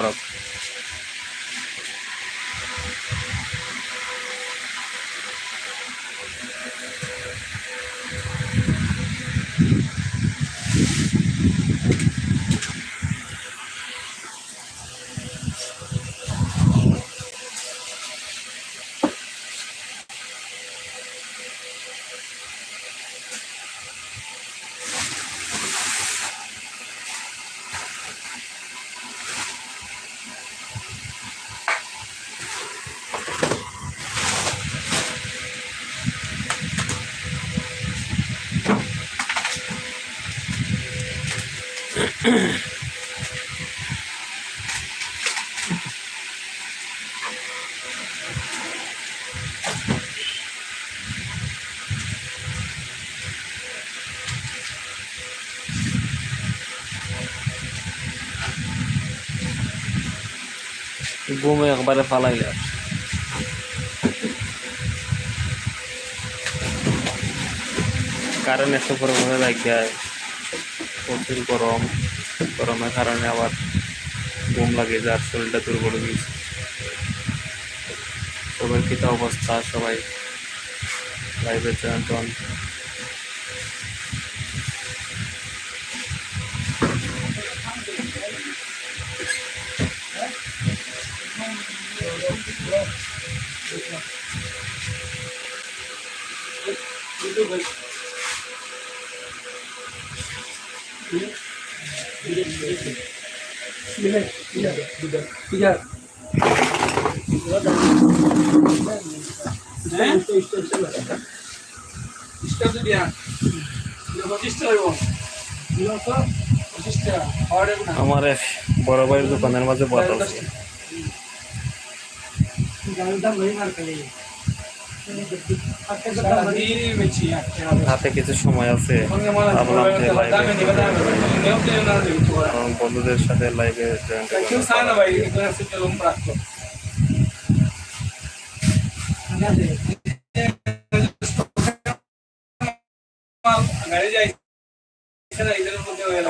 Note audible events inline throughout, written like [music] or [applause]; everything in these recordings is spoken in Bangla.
খারাপ ঘুমে একবারে ফালাইলে কারেন্ট এত পরিমাণে লাগে প্রচুর গরম গরমের কারণে আবার ঘুম লাগে যার শরীরটা দুর্বল হয়ে গেছে সবার কিতা অবস্থা সবাই লাইভে চয়ন আমার এক বড় ভাইয়ের দোকানের মাঝে বদল আছে। হাতে কিছু সময় আছে। ভাবলাম যে লাইভে বন্ধুদের সাথে লাইভে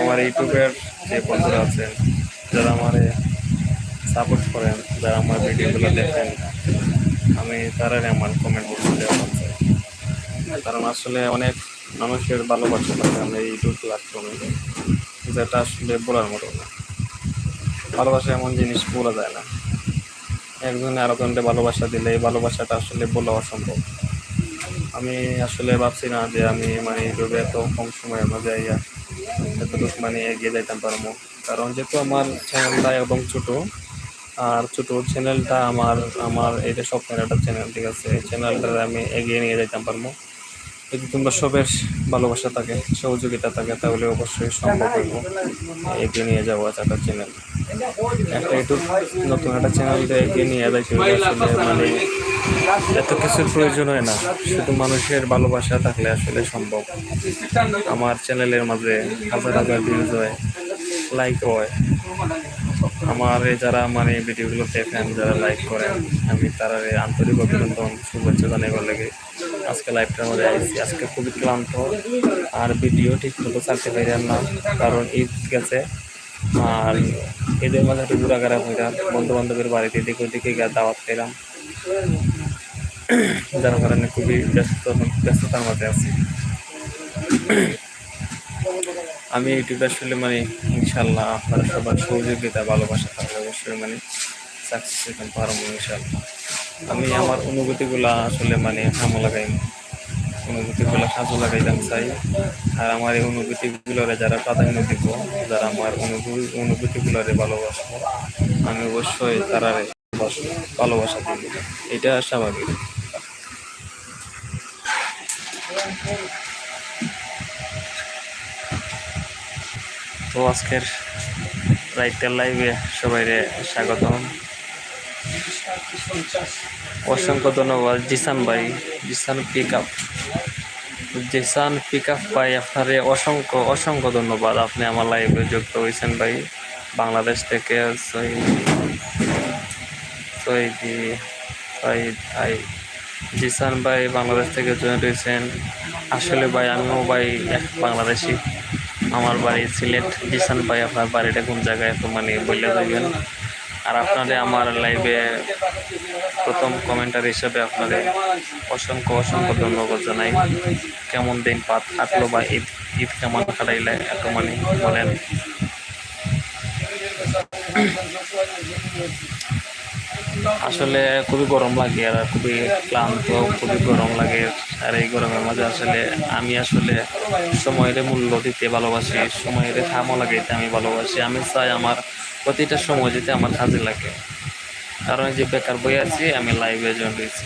আমার ইউটিউবের যে বন্ধুরা আছেন, যারা আমার সাপোর্ট করেন, যারা আমার ভিডিওগুলো দেখেন আমি তারাই আমার কমেন্ট বলতে দেওয়া চাই কারণ আসলে অনেক মানুষের ভালোবাসা থাকে আমরা এই ইউটিউব প্ল্যাটফর্মে যেটা আসলে বলার মতো না। ভালোবাসা এমন জিনিস বলা যায় না। একজনে আরেকজনকে ভালোবাসা দিলে এই ভালোবাসাটা আসলে বলা অসম্ভব। আমি আসলে ভাবছি না যে আমি মানে ইউটিউবে এত কম সময়ের মাঝে ইয়া এতটুকু মানে এগিয়ে যাইতাম পারব। কারণ যেহেতু আমার চ্যানেলটা একদম ছোট আর ছোট চ্যানেলটা আমার আমার এটা স্বপ্নের একটা চ্যানেল ঠিক আছে? এই চ্যানেলটা আমি এগিয়ে নিয়ে যাইতাম পারব। যদি তোমরা সবের ভালোবাসা থাকে, সহযোগিতা থাকে, তাহলে অবশ্যই সম্ভব হইব। এগিয়ে নিয়ে যাব একটা চ্যানেল একটা ইউটিউব নতুন একটা চ্যানেল এগিয়ে নিয়ে যাইতে মানে এত কিছুর প্রয়োজন হয় না। শুধু মানুষের ভালোবাসা থাকলে আসলে সম্ভব। আমার চ্যানেলের মাঝে হাজার হাজার ভিউজ হয় লাইক হয়। আমার যারা এই ভিডিওগুলো দেখেন যারা লাইক করেন, আমি তারা আন্তরিক অভিনন্দন, শুভেচ্ছা জানাবার লাগে। আজকে লাইভটার মধ্যে আইসি আজকে খুবই ক্লান্ত আর ভিডিও ঠিক মতো ছাড়তে পারিলাম না, কারণ ঈদ গেছে। আর ঈদের মাঝে একটু ঘোরাঘেরা হইলাম বন্ধু বান্ধবের বাড়িতে দিকে ওদিকে গিয়ে দাওয়াত পেলাম। যার কারণে খুবই ব্যস্ত, ব্যস্ততার মধ্যে আছি। আমি ইউটিউবে আসলে মানে ইনশাল্লাহ আপনারা সবার সহযোগিতা, ভালোবাসা থাকলে অবশ্যই মানে সাকসেস হতে পারব ইনশাল্লাহ। আমি আমার অনুভূতিগুলা আসলে মানে হামো লাগাই, অনুভূতিগুলো কাজে লাগাইতাম চাই। আর আমার এই অনুভূতিগুলোরে যারা প্রাধান্য দিব, যারা আমার অনুভূতি অনুভূতিগুলোরে ভালোবাসবো, আমি অবশ্যই তারা ভালোবাসা দিব। এটা স্বাভাবিক। তো আজকের রাইটার লাইভে সবাই স্বাগতম। অসংখ্য ধন্যবাদ। জিসান ভাই, Zisan pick up Zisan pick up ভাই, আপনারে অসংখ্য অসংখ্য ধন্যবাদ। আপনি আমার লাইভে যুক্ত হয়েছেন ভাই। বাংলাদেশ থেকে জিসান ভাই বাংলাদেশ থেকে জয়েন হয়েছেন। আসলে ভাই, আমিও ভাই এক বাংলাদেশি। আমার বাড়ি সিলেট, জিসান ভাই, আপনার বাড়িটা কোন জায়গায় তো মানে বললে যাবেন আর আপনাদের আমার লাইভে প্রথম কমেন্টার হিসেবে আপনাদের অসংখ্য অসংখ্য ধন্যবাদ জানাই। কেমন দিন পাত কাটলো বা ঈদ ঈদ কেমন কাটাইলে এত মানে বলেন। আসলে খুবই গরম লাগে আর খুবই ক্লান্ত, খুবই গরম লাগে। আর এই গরমের মাঝে আসলে আমি আসলে সময়ের মূল্য দিতে ভালোবাসি, সময়ের থামও লাগাইতে আমি ভালোবাসি। আমি চাই আমার প্রতিটা সময় দিতে আমার কাজে লাগে। কারণ যে বেকার বই আছি, আমি লাইভে জয়েন হয়েছি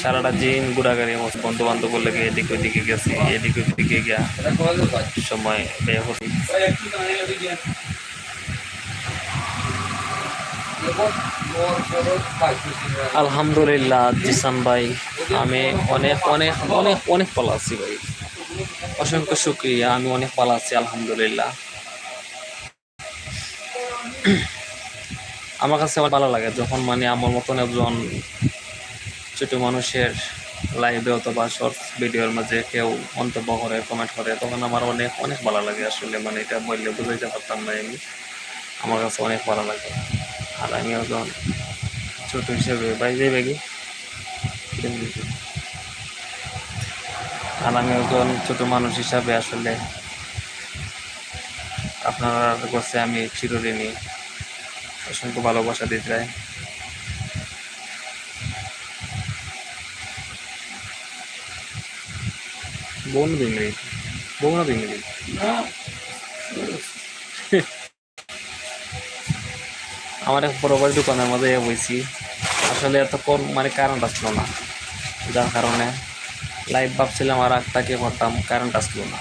সারাটা দিন ঘোরাঘুরি বন্ধু বান্ধব লেগে এদিক ওদিকে গেছি, এদিক ওদিকে গিয়া সময় ব্যয় করি আলহামদুলিল্লাহ, জিসান ভাই, আমি অনেক অনেক অনেক অনেক ভালো আছি ভাই। অসংখ্য শুক্রিয়া, আমি অনেক ভালো আছি, আলহামদুলিল্লাহ। আমার কাছে আমার ভালো লাগে যখন মানে আমার মতন একজন ছোট মানুষের লাইভে অথবা শর্ট ভিডিওর মাঝে কেউ মন্তব্য করে কমেন্ট করে, তখন আমার অনেক অনেক ভালো লাগে আসলে মানে এটা বললে বুঝাইতে পারতাম না আমি। আমার কাছে অনেক ভালো লাগে। আর আমি একজন ছোট হিসেবে বাইরে বেগি আর আমি ছোট মানুষ হিসাবে আসলে আপনার কাছে আমি চিরঋণী। অসংখ্য ভালোবাসা দিতে চাই বউ না দুই মিনিট আমার এক বড় দোকানের মধ্যে বইছি। আসলে এতক্ষণ মানে কারেন্ট আসলো না। যার কারণে লাইভ ভাবছিলাম আর একটাকে করতাম কারেন্ট আসলো না।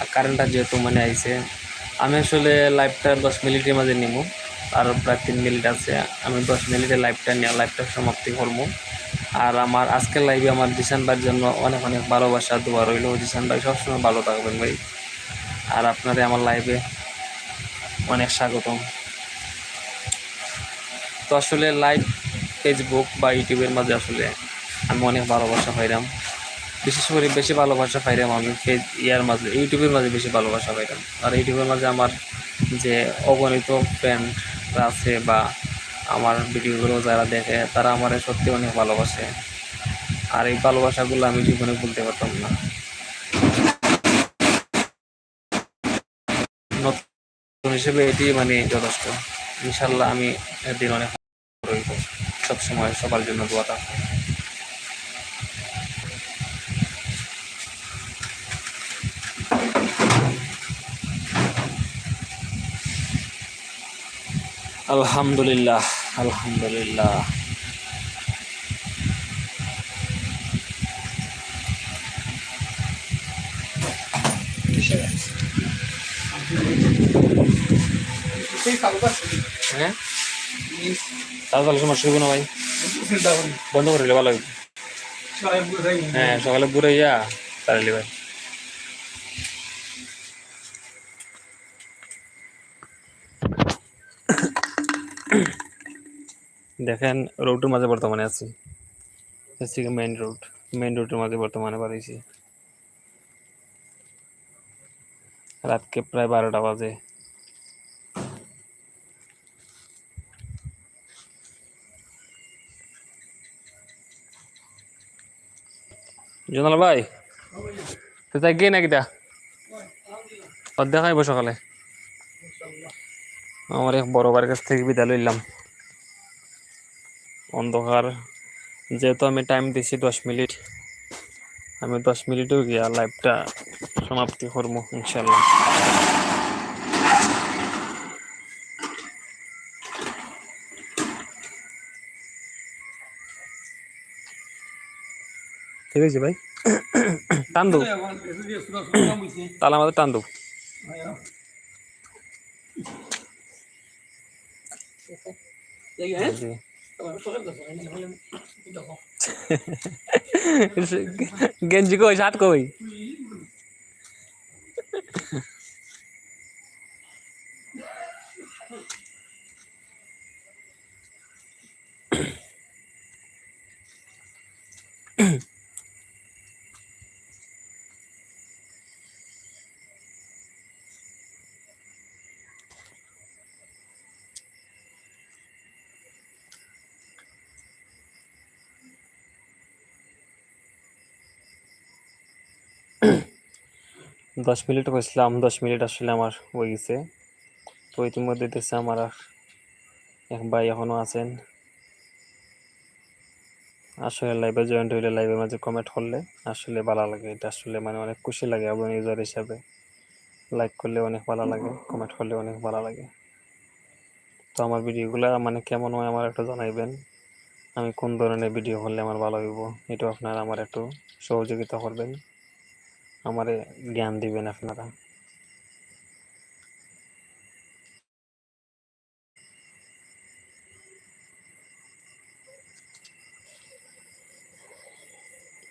আর কারেন্টটা যেহেতু মানে আইছে, আমি আসলে লাইভটা দশ মিনিটের মাঝে নিব আর প্রায় তিন মিনিট আছে, আমি দশ মিনিটের লাইভটা নিয়ে লাইভটা সমাপ্তি করব আর আমার আজকের লাইভে আমার জিসান ভাইয়ের জন্য অনেক অনেক ভালোবাসা, দোয়া রইল। জিসান ভাই সবসময় ভালো থাকবেন ভাই। আর আপনাদের আমার লাইভে অনেক স্বাগতম। তো আসলে লাইভ ফেসবুক বা ইউটিউবের মাঝে আসলে আমি অনেক ভালোবাসা পাইলাম বিশেষ করে বেশি ভালোবাসা পাইলাম আমি ফেস ইয়ার মাঝে ইউটিউবের মাঝে বেশি ভালোবাসা পাইলাম আর ইউটিউবের মাঝে আমার যে অগণিত ফ্রেন্ডরা আছে বা আমার ভিডিওগুলো যারা দেখে, তারা আমার সত্যি অনেক ভালোবাসে। আর এই ভালোবাসাগুলো আমি জীবনে ভুলতে পারতাম না। নতুন হিসেবে এটি মানে যথেষ্ট। ইনশাল্লাহ আমি একদিন অনেক সবসময় সবার জন্য দোয়া থাকবে আলহামদুলিল্লাহ আলহামদুলিল্লাহ। হ্যাঁ? তাহলে সময় শুরু না ভাই। বন্ধ করে দিলে ভালো হ্যাঁ সকালে ঘুরে যা তাহলে ভাই দেখেন রোডের মাঝে বর্তমানে আছি। হচ্ছে মেইন রোড মেইন রোডের মাঝে বর্তমানে বাড়িছি রাতকে প্রায় বারোটা বাজে। জোনাল ভাই তাই তাই গিয়ে নাকি দা? দেখাইব সকালে আমার এক বড় ভাইয়ের কাছ থেকে বিদায় লইলাম। অন্ধকার, যেহেতু আমি টাইম দিছি দশ মিনিট, আমি দশ মিনিটেও গিয়া লাইভটা সমাপ্তি করব ইনশাল্লাহ ঠিক আছে ভাই। টান দো তাহলে আমাদের টান দো জি। গেঞ্জি কই শার্ট কই [clears throat] দশ মিনিট হয়েছিলাম দশ মিনিট আসলে আমার হয়ে গেছে তো ইতিমধ্যে দেখছে আমার এক ভাই এখনও আছেন। আসলে লাইভে জয়েন্ট হইলে লাইভের মাঝে কমেন্ট করলে আসলে ভালো লাগে। এটা আসলে মানে অনেক খুশি লাগে এবং ইউজার হিসাবে। লাইক করলে অনেক ভালো লাগে কমেন্ট করলে অনেক ভালো লাগে। তো আমার ভিডিওগুলো মানে কেমন হয় আমার একটু জানাইবেন। আমি কোন ধরনের ভিডিও করলে আমার ভালো হইব এটা আপনারা আমার একটু সহযোগিতা করবেন। আমারে জ্ঞান দিবেন আপনারা।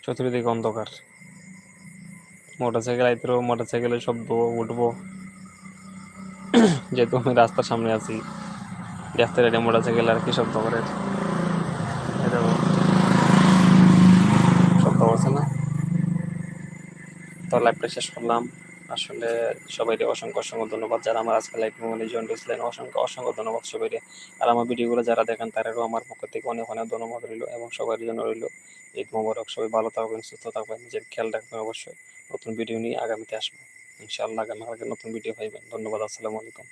চতুর্দিকে অন্ধকার। মোটরসাইকেল আইতেও মোটরসাইকেলের শব্দ উঠবো। যেহেতু আমি রাস্তার সামনে আছি দেখতে মোটরসাইকেল আর কি শব্দ করে এটা শব্দ করছে না তো লাইভটা শেষ করলাম। আসলে সবাইকে অসংখ্য অসংখ্য ধন্যবাদ যারা আমার আজকে লাইভ মোবাইলে জয়েন করেছিলেন অসংখ্য অসংখ্য ধন্যবাদ সবাইকে। আর আমার ভিডিওগুলো যারা দেখেন, তারাও আমার পক্ষ থেকে অনেক অনেক ধন্যবাদ রইল এবং সবার জন্য রইল। ঈদ মোবারক, সবাই ভালো থাকবেন, সুস্থ থাকবেন। নিজের খেয়াল রাখবেন অবশ্যই। নতুন ভিডিও নিয়ে আগামীতে আসব। ইনশাআল্লাহ আগামী নতুন ভিডিও পাইবেন। ধন্যবাদ, আসসালামু আলাইকুম।